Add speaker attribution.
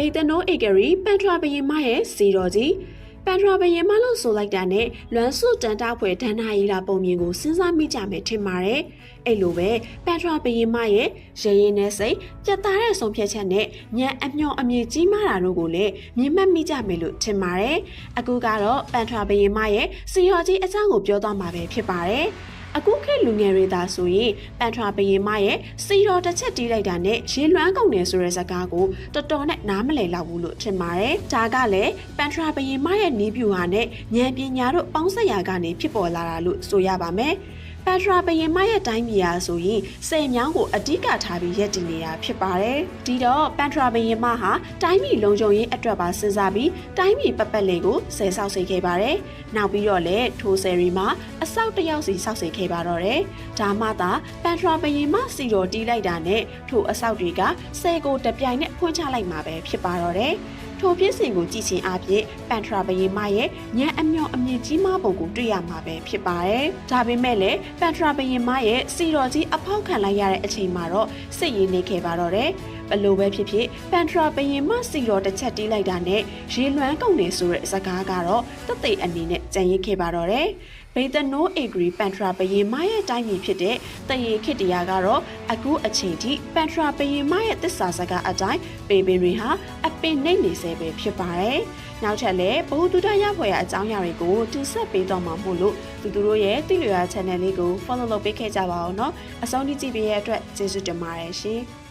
Speaker 1: ဗိတ်တနိုးဧကရီပန်ထရာဘရင်မရဲ့စီတော်ကြီးပန်ထရာဘရင်မလို့ဆိုလိုက်တာနဲ့လွမ်းစုတန်တာဖွဲ့ဒဏ္ဍာရီလာပုံမြင်ကိုစဉ်းစားမိကြမယ်ထင်ပါတယ်အဲ့လိုပဲပန်ထရာဘရင်မရဲ့ရရင်နဲ့စိတ်ကြက်သားတဲ့ဆုံးဖြတ်ချက်နဲ့ညံအမျော်အမြင်ကြီးမားတာတို့ကိုလည်းမြင်မှတ်မိကြမယ်လို့ထင်ပါတယ်အခုကတော့ပန်ထရာဘရင်မရဲ့စီတော်ကြီးအကြောင်းကိုပြောသွားမှာပဲဖြစ်ပါတယ် အခုခေတ်လူငယ်တွေသာဆိုရင်ပန်ထရာဘရင်မရဲ့စီတော်တစ်ချက်တီးလိုက်တာနဲ့ရေလွမ်းကုန်တယ်ဆိုတဲ့စကားကိုတော်တော်နဲ့နားမလည်လောက်ဘူးလို့ထင်ပါတယ်။ဒါကလည်းပန်ထရာဘရင်မရဲ့နီးပြူဟာနဲ့ဉာဏ်ပညာတို့ပေါင်းစပ်ရာကနေဖြစ်ပေါ်လာတာလို့ဆိုရပါမယ်။ ပန်ထရာဘရင်မရဲ့တိုင်းပြည်ဟာဆိုရင်စေမြောင်းကိုအဓိကထားပြီးရက်တည်နေတာဖြစ်ပါတယ်။ဒီတော့ပန်ထရာဘရင်မဟာတိုင်းပြည်လုံခြုံရေးအတွက်ပါစဉ်းစားပြီးတိုင်းပြည်ပတ်ပတ်လည်ကိုဆယ်ဆောက်စေခဲ့ပါတယ်။နောက်ပြီးတော့လည်းထိုဆယ်ရီမှာအဆောက်တစ်ယောက်စီဆောက်စေခဲ့ပါတော့တယ်။ဒါမှသာပန်ထရာဘရင်မစီတော်တီးလိုက်တာနဲ့ထိုအဆောက်တွေကဆယ်ကိုတပြိုင်နဲ့ဖွင့်ချလိုက်မှာပဲဖြစ်ပါတော့တယ်။ ထိုဖြစ်စဉ်ကိုကြည့်ချင်းအပြင်ပန်ထရာဘရင်မရဲ့ညံအမျော်အမြင့်ကြီးမားပုံကိုတွေ့ရမှာပဲဖြစ်ပါတယ်။ဒါပေမဲ့လည်းပန်ထရာဘရင်မရဲ့စီတော်ကြီးအဖောက်ခံလိုက်ရတဲ့အချိန်မှာတော့စိတ်ရင်းနေခဲ့ပါတော့တယ်။ ဘလို့ပဲဖြစ်ဖြစ်ပန်ထရာဘရင်မစီရောတစ်ချက်တီးလိုက်တာနဲ့ရေလွှမ်းကုန်နေဆိုတဲ့စကားကတော့တသိအနေနဲ့ကြံရစ်ခဲ့ပါတော့တယ်ဘေသနိုးအေဂရီပန်ထရာဘရင်မရဲ့တိုင်းပြည်ဖြစ်တဲ့တရေခေတ္တရာကတော့အခုအချိန်ထိပန်ထရာဘရင်မရဲ့သစ္စာစကားအတိုင်းပေပင်တွေဟာအပင်နှိမ့်နေဆဲပဲဖြစ်ပါတယ်။နောက်ထပ်လည်းဘ ഹു တုဒရဖွဲ့ရအကြောင်းအရာတွေကိုတင်ဆက်ပေးတော့မှာမို့လို့သူတို့ရဲ့တိလွေရာ channel လေးကို follow လုပ်ပေးခဲ့ကြပါအောင်နော်။အဆုံးထိကြည့်ပေးရတဲ့အတွက်ကျေးဇူးတင်ပါတယ်ရှင်။